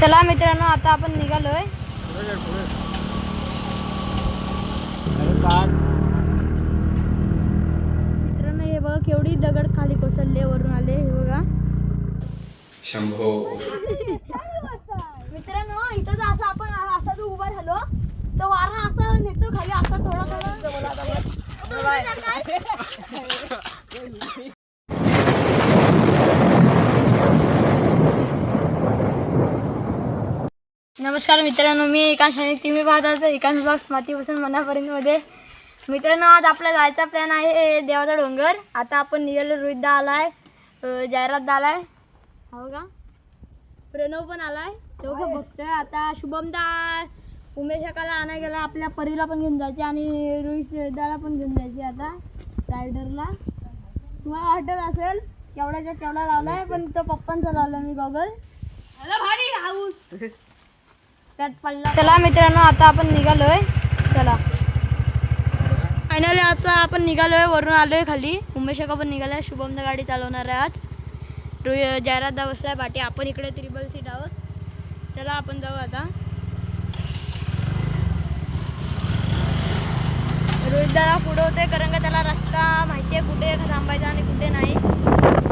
चला मित्रांनो आता आपण निघालोय. मित्रांनो हे बघा केवढी दगड खाली कोसळले वरून आले हे बघा. शंभो. मित्रांनो इथं जर असं आपण असा जो उभा राहिलो तर वारा असं निघतो खाली असं थोडा थोडा नमस्कार मित्रांनो मी एकांश आणि तुम्ही पाहता एकांश ब्लॉग्स मातीपासून मनापर्यंतमध्ये. मित्रांनो आज आपला जायचा प्लॅन आहे देवाचा डोंगर. आता आपण निघालो रोहितदा आलाय अं, जाहिरातदा आलाय हो का? प्रणव पण आलाय. तो का बघतोय. आता शुभमदा उमेश काला आणायला गेला. आपल्या परीला पण घेऊन जायचे आणि रोहित दाला पण घेऊन जायचे आता रायडरला. तुम्हाला वाटत असेल केवढ्याच्या केवढा लावलाय पण तो पप्पांचा लावला मी गॉगल. त्यात पडला चला मित्रांनो आता आपण निघालोय. चला. फायनली आता आपण निघालोय वरून आलोय खाली. उमेश का पण निघालाय शुभमदा गाडी चालवणार आहे आज. जाहिरात बसलाय पाठी. आपण इकडे त्रिबल सीट आहोत. चला आपण जाऊ आता. रोहित दादा पुढे होते कारण का त्याला रस्ता माहिती आहे कुठे थांबायचा आणि कुठे नाही.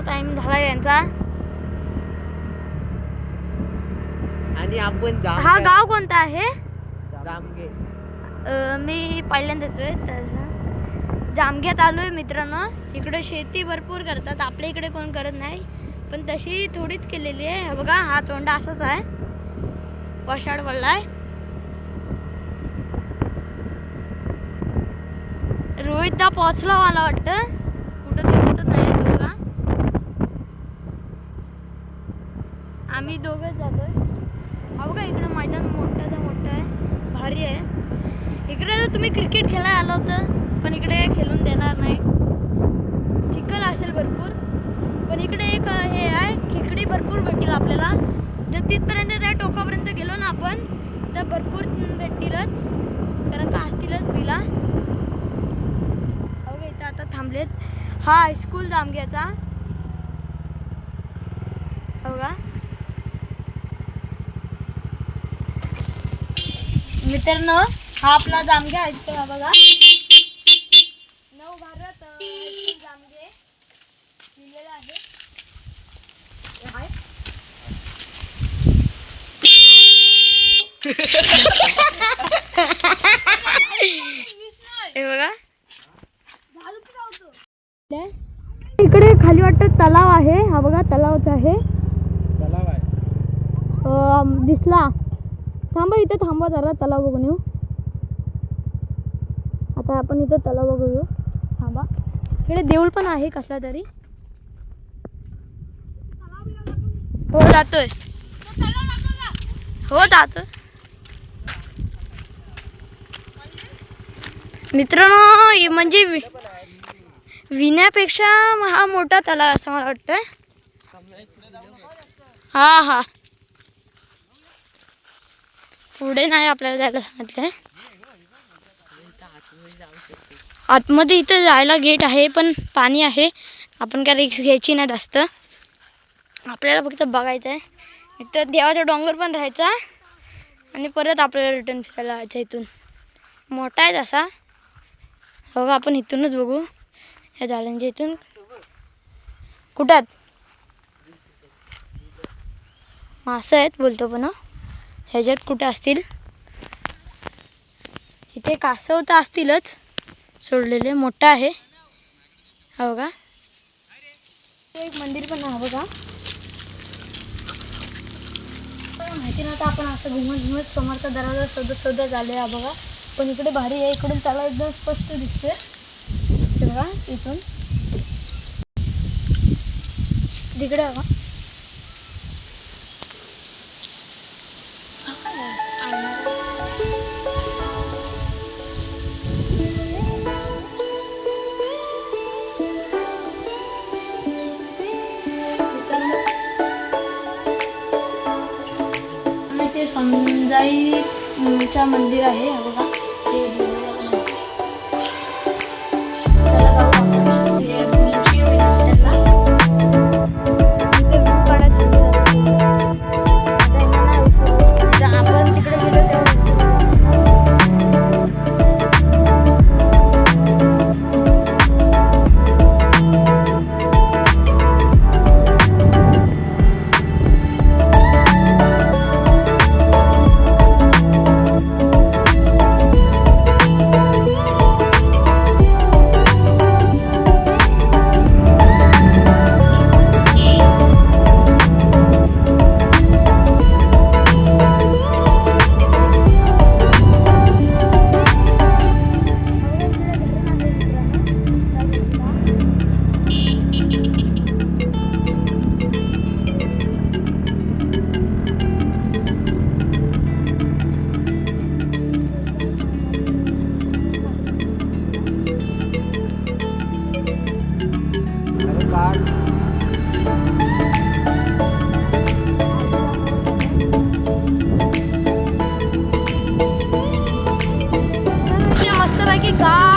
टाइम झाला यांचा. आणि आपण जाम हा गाव कोणता आहे? जामगे. अ, मी पहिल्यांदा येतोय तसं जामघ्यात आलोय मित्रांनो. इकडे शेती भरपूर करतात. आपल्या इकडे कोण करत नाही. पण तशी थोडीच केलेली आहे. हे बघा हा चोंडा असाच आहे. वशाड पडलाय रोहितदा पोहोचला मला वाटतं कुठं दिसतच नाही तो बघा आम्ही दोघंच जातोय. अहो का इकडं मैदान मोठं मोठं आहे. भारी आहे. इकडे जर तुम्ही क्रिकेट खेळायला आलो होतं पण इकडे काय खेळून देणार नाही. चिखल असेल भरपूर. पण इकडे एक हे आहे खेकडी भरपूर भेटतील आपल्याला. जर तिथपर्यंत त्या टोकापर्यंत गेलो ना आपण तर भरपूर भेटतीलच. कारण का असतीलच बिला. अवघे इथं आता थांबलेत. हा हायस्कूल जामग्याचा हो का? मित्रांनो हा आपला जामगे हायस्कूल हा बघा. नव भारत हायस्कूल जामगे. लिहिलेलं आहे. हे बघा. इकडे खाली वाटतं तलाव आहे. हा बघा तलावच आहे. तलाव आहे. अं, दिसला. थांबा इथं थांबा जरा तलाव बघून येऊ. आता आपण इथं तलाव बघू येऊ थांबा. इकडे देऊळ पण आहे कसला तरी. हो जातोय. हो जातो मित्रांनो म्हणजे वि- विण्यापेक्षा हा मोठा तलाव असं मला वाटतंय. हा हा. पुढे नाही आपल्याला जायला सांगितलंय. आतमध्ये इथं जायला गेट आहे पण पाणी आहे. आपण काय रिक्स घ्यायची नाही जास्त. आपल्याला फक्त बघायचं आहे इथं देवाचा डोंगर पण राहायचा. आणि परत आपल्याला रिटर्न फिरायला जायचं इथून. मोठा आहे तसा. हो का आपण इथूनच बघू. ह्या झाडांच्या इथून. कुठं आहेत? मासं आहेत बोलतो पण ह्याच्यात कुठे असतील? इथे कासव तर असतीलच. सोडलेले मोठं आहे. हो का? एक मंदिर पण आहे बघा. पण माहिती नव्हतं आपण असं घुमत घुमत समोरचा दरवाजा शोधत शोधत आले आहे बघा. पण इकडे भारी आहे इकडून त्याला एकदम स्पष्ट दिसते बघा इथून. तिकडे बघा. मंदिर आहे. God.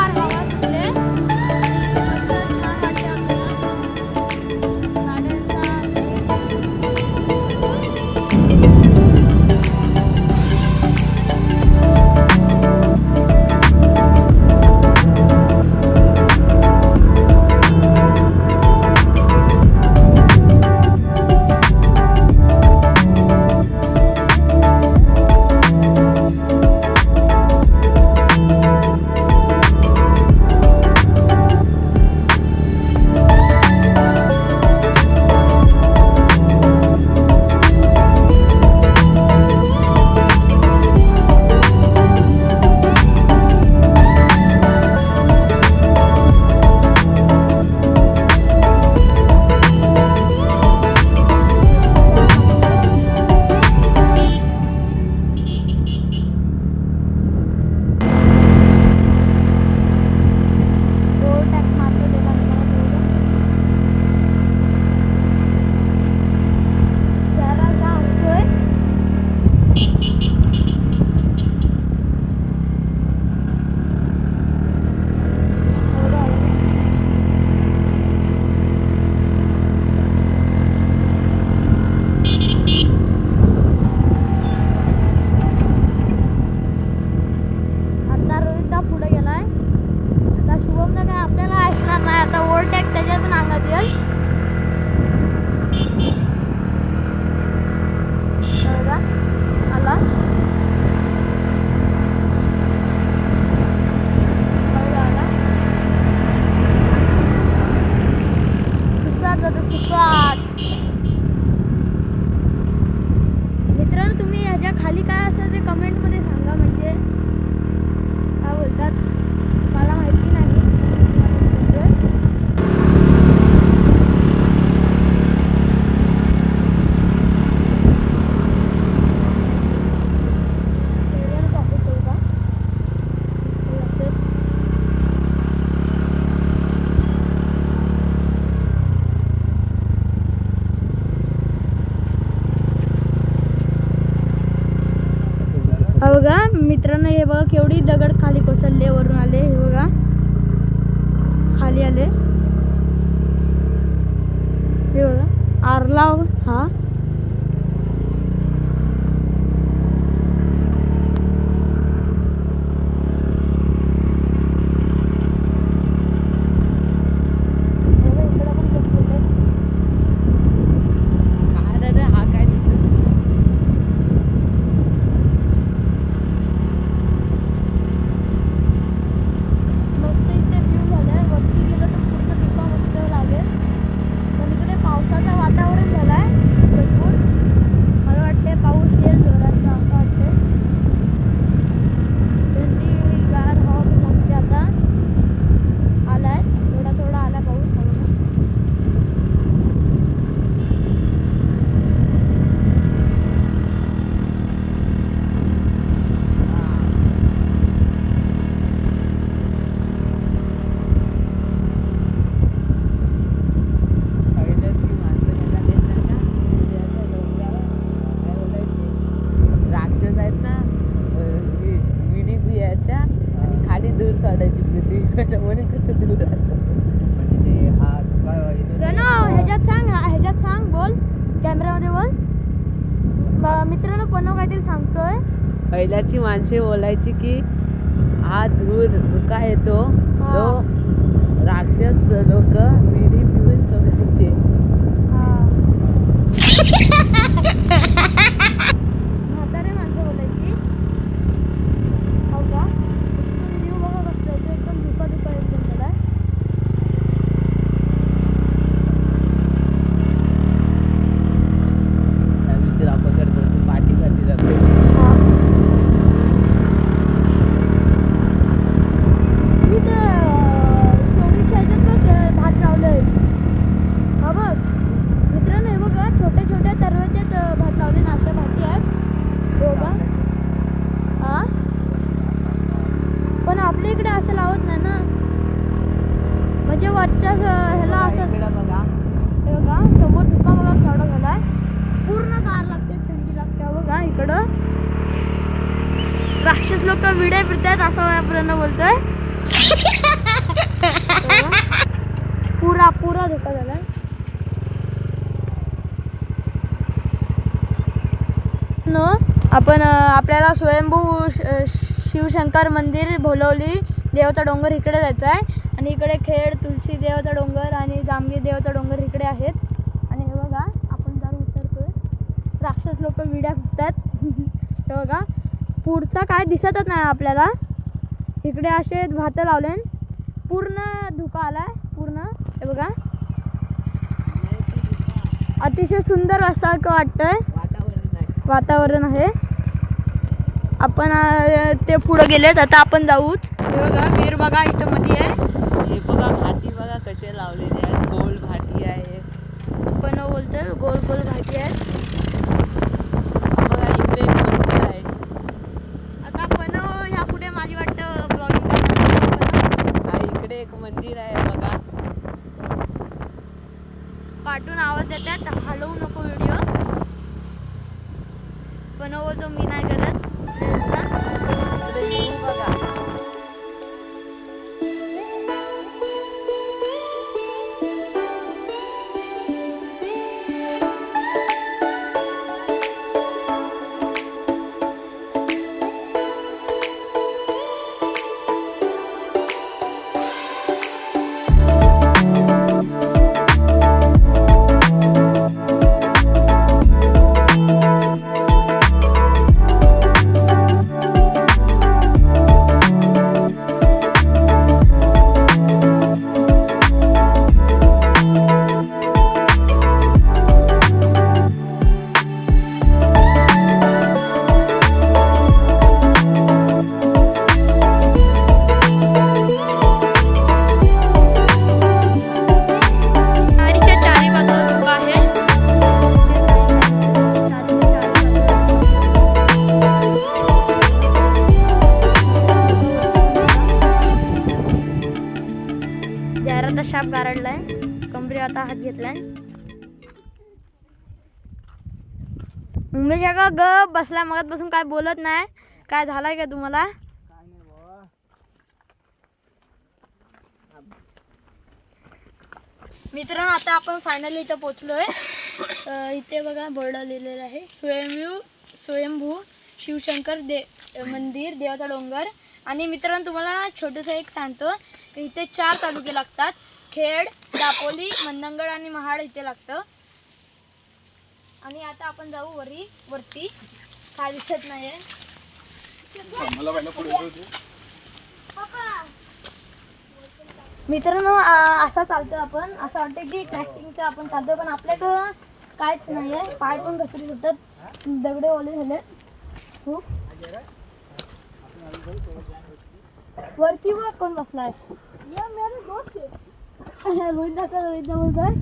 मंदिर भोलवली देवाचा डोंगर इकडे जायचा आहे. आणि इकडे खेड तुलसी देवाचा डोंगर आणि जामगी देवाचा डोंगर इकडे आहेत. आणि हे बघा आपण जाऊन उतरतो राक्षस लोक विड्या फुटतात. हे बघा पुढचा काय दिसतच नाही आपल्याला. इकडे असे भात लावले पूर्ण धुका आला पूर्ण. हे बघा. अतिशय सुंदर असं वाटतंय. वातावरण आहे. आपण ते पुढे गेलेत आता आपण जाऊच. हे बघा वीर बघा इथं मध्ये आहे. हे बघा भाती बघा कसे लावलेले आहेत. गोल भाती आहे. पण बोलतं गोल गोल भाती आहे शाप गारडला आहे कमरे आता हात घेतलाय. उमेश अगं ग बसला. मगात बसून काय बोलत नाही. काय झालाय का तुम्हाला? मित्रांनो आता आपण फायनली इथं पोचलोय इथे बघा बोर्ड लिहिलेलं आहे. स्वयंभू स्वयंभू शिवशंकर दे मंदिर देवाचा डोंगर. आणि मित्रांनो तुम्हाला छोटंसं एक सांगतो. इथे चार तालुके लागतात. खेड दापोली मंदंगड आणि महाड इथे लागतं. आणि आता आपण जाऊ वरी वरती. काय दिसत नाही मित्रांनो असा चालतो आपण. असं वाटतं की ट्रॅकिंगचं आपण चालतोय पण आपल्याकडं काहीच नाही आहे पाय पण घसरू शकतात. दगडे ओले झाले खूप. वरती बघ कोण बसलाय. आहे. रोहितदाचा रोहितदा बोलतोय?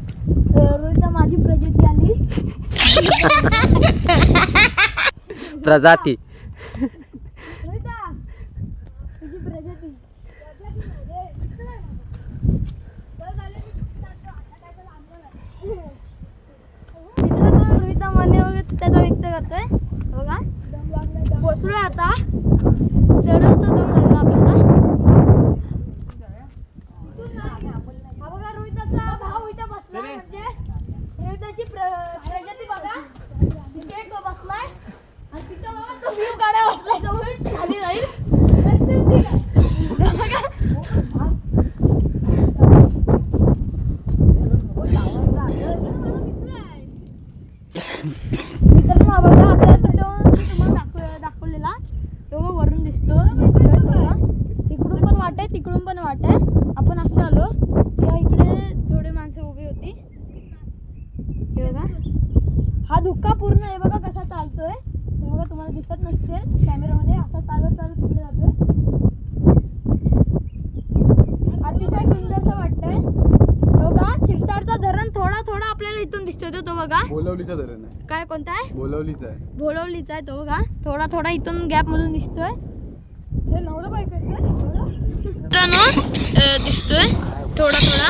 रोहितदा माझी प्रजाती आली. प्रजाती. तुझी मित्रांनो वगैरे त्याचा व्यक्त करतोय. बघा. पोचलोय आता. चढच तो दम लागला आपल्याला हा बघा रोहिताचा भाऊ इथं बसलाय म्हणजे रोहिताची प्र- प्रजाती बघा. एक बसलाय. आणि तिथं बघा तो व्ह्यू काढा बसलाय खाली जाईल. मित्रांनो हा बघा आपल्याला तिथं मी तुम्हाला दाखव दाखवलेला तो बघा वरून दिसतो दिसतोय बघा इकडून पण वाट आहे तिकडून पण वाट आहे आपण असं आलो तेव्हा इकडे थोडे माणसं उभी होती हे बघा हा धुक्का पूर्ण आहे बघा कसा चालतोय हे बघा तुम्हाला दिसत नसते कॅमेरामध्ये असा चालत चालत तिकडे जातोय अतिशय सुंदरसं वाटतंय तो बघा शिरसाडचा धरण थोडा थोडा आपल्याला इथून दिसतोय तो- तो बघा बोलवलीचा धरण आहे काय कोणता आहे बोलवलीचा आहे भोलवलीचा आहे तो बघा थोडा थोडा इथून गॅप मधून दिसतोय. हे? मित्रांनो दिसतोय थोडा थोडा.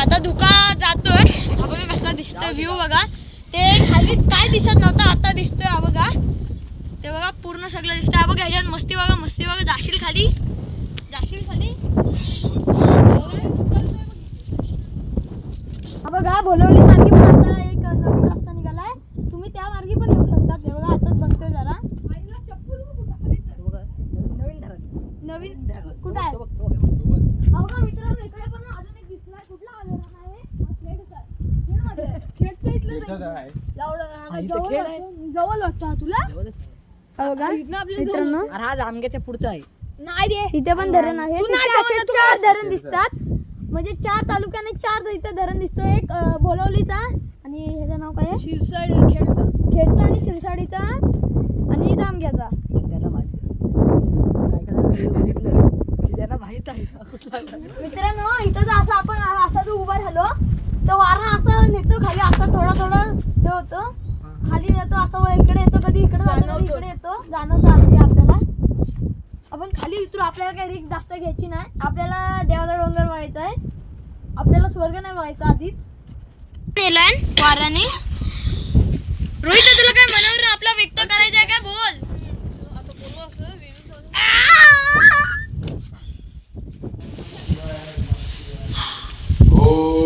आता धुका जातोय. हा बघा कसला दिसतोय व्ह्यू बघा. ते खाली काय दिसत नव्हतं आता दिसतोय हा बघा. ते बघा पूर्ण सगळं दिसतंय. हा बघा ह्याच्यात मस्ती बघा मस्ती बघा. जाशील खाली? जाशील खाली? हा बघा. भोलवली मार्गे पण असा एक नवीन रस्ता निघालाय तुम्ही त्या मार्गे पण येऊ शकता ते बघा आताच बनतोय जरा नवीन कुठं आहे हा बघा मित्रांनो इकडे पण अजून एक दिसलाय कुठला आलेला आहे हा खेडचा आहे. खेडमध्ये आहे. खेडचं इथलं त्याच्यात नाही. आहे. लावलं- हा हा, इथं जवळ खेड वाटतं- जवळ वाटतं हा तुला हा बघा मित्रांनो. अरे हा जामग्याच्या पुढचा आहे. नाही रे इथे पण धरण आहे. तिथे असे चार धरण दिसतात. म्हणजे चार तालुक्याने चार इथे धरण दिसतो एक अं, भोलवलीचा आणि ह्याचं नाव काय आहे? शिरसाड खेडचा खेडचा आणि शिरसाडीचा आणि जामग्याचा. त्याला माहिती काय करायला मी बघितलं. की त्याला माहीत आहे. कुठला मित्रांनो इथं जर असं आपण असा जो उभा राहिलो तर वारा असं नेतो खाली. असं थोडा थोडा हे होतं. खाली जातो असं वर इकडे येतो कधी इकडे जातो कधी इकडे येतो जाणवतं आमची आपल्याला आपण खाली उतरू आपल्याला काही रिस्क जास्त घ्यायची नाही. आपल्याला देवाचा डोंगर व्हायचा आहे. आपल्याला स्वर्ग नाही व्हायचा आधीच. नेलाय वाऱ्याने रोहित तुला काय मनावर आपला व्यक्त करायचं आहे का? बोल. हो.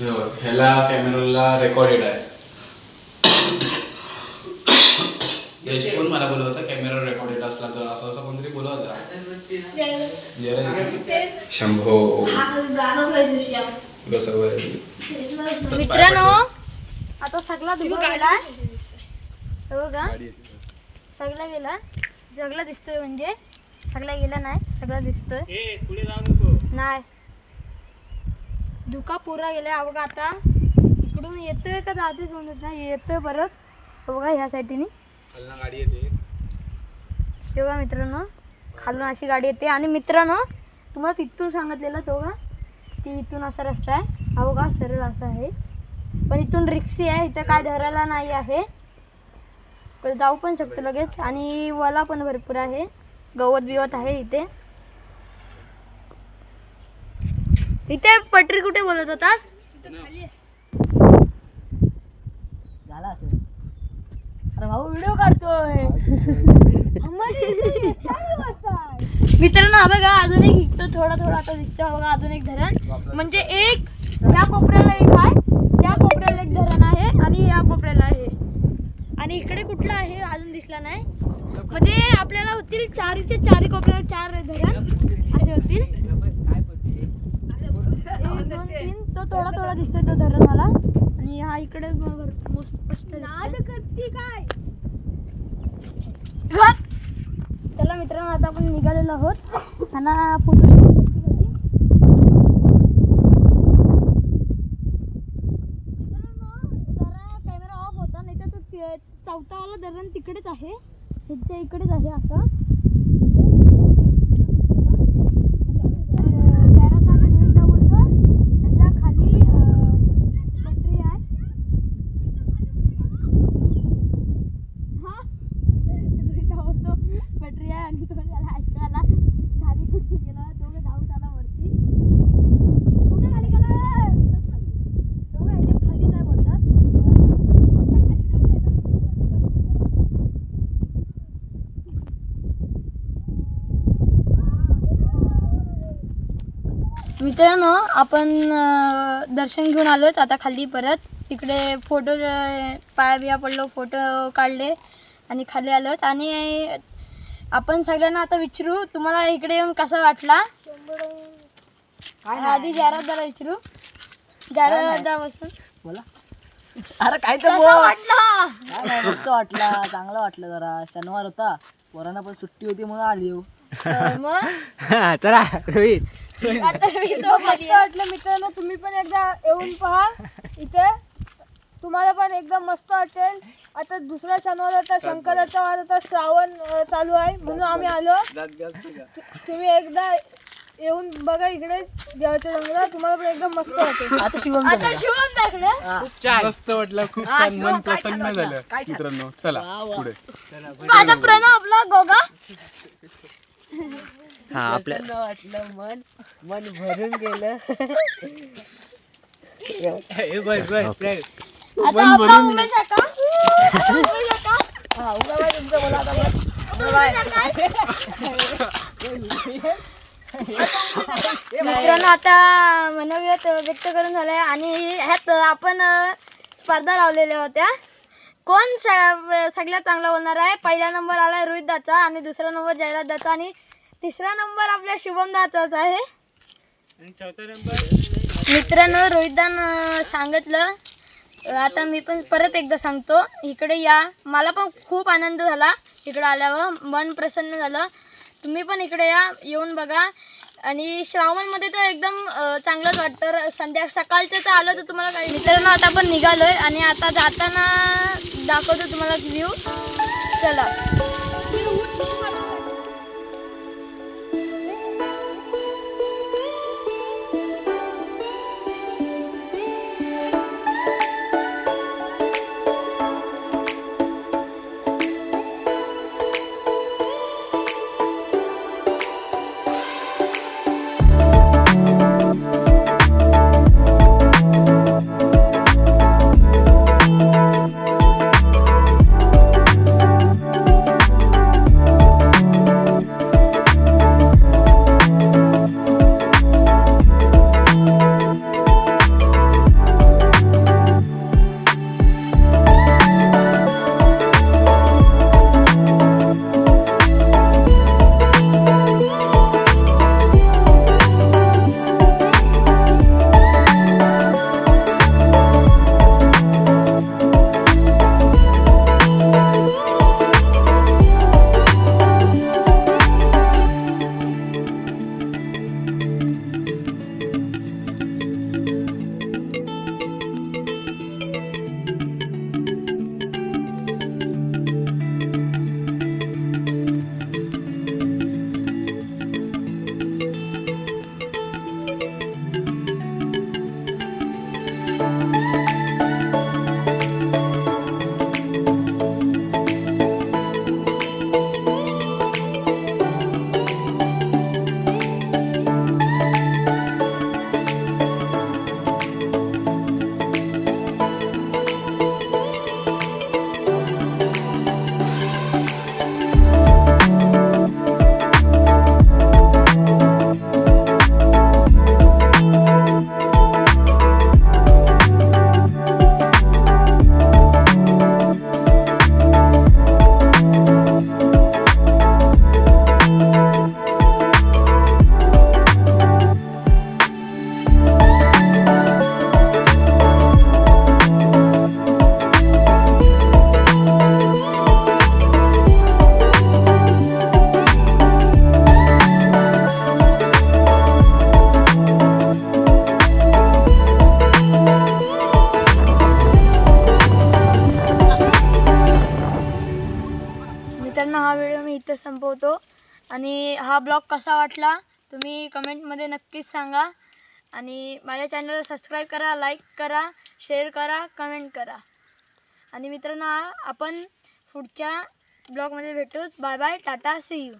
ह्याला कॅमेराला रेकॉर्डेड आहे. यश पण मला बोलत होता? कॅमेरा रेकॉर्डेड असला तर असं असं कोणतरी बोलत होता. शंभो. कसं मित्रांनो आता सगळा गेला. हे बघा. सगळा गेला. सगळा दिसतोय म्हणजे. सगळा गेला नाही. सगळा दिसतोय. नाही. धुका पुरा गेलाय हा बघा आता. इकडून येतोय का जाते समजत नाही. येतोय परत. हा बघा ह्या साईडनी गाडी येते. तेव्हा मित्रांनो खालून अशी गाडी येते. आणि मित्रांनो तुम्हाला तिथून सांगितलेलं तो का ती इथून असा रस्ता आहे. हा बघा सरळ असा आहे. पण इथून रिक्षी आहे. इथं काय धरायला नाही आहे. पण जाऊ पण शकतो लगेच. आणि वला पण भरपूर आहे. गवत बिवत आहे इथे. इथे पटरी कुठे बोलत होतास? झाला असेल. अरे भाऊ व्हिडिओ काढतोय. मित्रांनो हा बघा अजून एक दिसतो थोडा थोडा आता दिसतो बघा अजून एक धरण. म्हणजे एक ह्या कोपऱ्याला एक आहे त्या कोपऱ्याला एक धरण आहे आणि या कोपऱ्याला आहे. आणि इकडे कुठला आहे अजून दिसला नाही. म्हणजे आपल्याला होतील चारीचे चारी कोपऱ्याला चार धरण. असे होतील. तो थोडा थोडा दिसतोय तो धरण मला आणि हा इकडे म- भर- मस्त स्पष्ट करते काय? चला मित्रांनो आता आपण निघालेलो आहोत. त्यांना फोटो जरा कॅमेरा ऑफ होता नाही तर तो ते- चौथा वाला धरण तिकडेच आहे. इकडेच आहे असा अं, जरासा आम्ही रोहितला बोलतो त्याच्याखाली अं, पटरी आहे हा रोहितला बोलतो पटरी आहे आणि तो त्याला ऐकायला खाली कुठे गेला तो धावत आला वरती कुठे खाली गेला तो ह्याच्या खाली काय बोलतात मित्रांनो आपण दर्शन घेऊन आलोत. आता खाली परत. इकडे फोटो पाया बिया पडलो फोटो काढले आणि खाली आलोत. आणि आपण सगळ्यांना आता विचारू तुम्हाला इकडे येऊन कसा वाटला? आधी जरा विचारू. जरा बसून. बोला. अरे काय तर वाटला? मस्त वाटला. चांगला वाटलं जरा. शनिवार होता. पोरांना पण सुट्टी होती म्हणून आली हो. मग? चला रोहित. मस्त वाटलं मित्रांनो तुम्ही पण एकदा येऊन पहा इथे. तुम्हाला पण एकदम मस्त वाटेल. आता दुसरा शनिवार आता शंकराचा वार आता श्रावण चालू आहे म्हणून आम्ही आलो. तुम्ही एकदा येऊन बघा इकडे देवाच्या जंगलात तुम्हाला पण एकदम मस्त वाटेल. आता शिवम आता शिवम दाखलं. मस्त वाटलं खूप हा, छान शिवा, मन प्रसन्न? झालं? मित्रांनो. चला. पुढे. माझा प्रणव आपला गोगा. हा आपल्या वाटलं मन मन भरून गेलं? आता हा उगा बाई तुमचं बोला बोला. मित्रांनो आता मनोगत व्यक्त करून झालंय आणि ह्यात आपण अ, स्पर्धा लावलेल्या होत्या. कोण स- सगळ्यात चांगला बोलणार आहे? पहिला नंबर आलाय रोहित दाचा आणि दुसरा नंबर जयराज दाचा आणि तिसरा नंबर आपल्या शुभम दाचाच आहे. मित्रांनो रोहितदान सांगितलं. आता मी पण परत एकदा सांगतो. इकडे या. मला पण खूप आनंद झाला इकडे आल्यावर. मन प्रसन्न झालं. तुम्ही पण इकडे या. येऊन बघा. आणि श्रावणमध्ये तर एकदम चांगलंच वाटतं. संध्या सकाळचं तर आलं तर तुम्हाला काही मित्रांनो आता आपण निघालोय. आणि आता जाताना दाखवतो तुम्हाला व्ह्यू चला. कसा वाटला तुम्ही कमेंटमध्ये नक्कीच सांगा. आणि माझ्या चॅनलला सबस्क्राईब करा लाईक करा शेअर करा कमेंट करा. आणि मित्रांनो आपण पुढच्या ब्लॉगमध्ये भेटूच. Bye bye tata see you.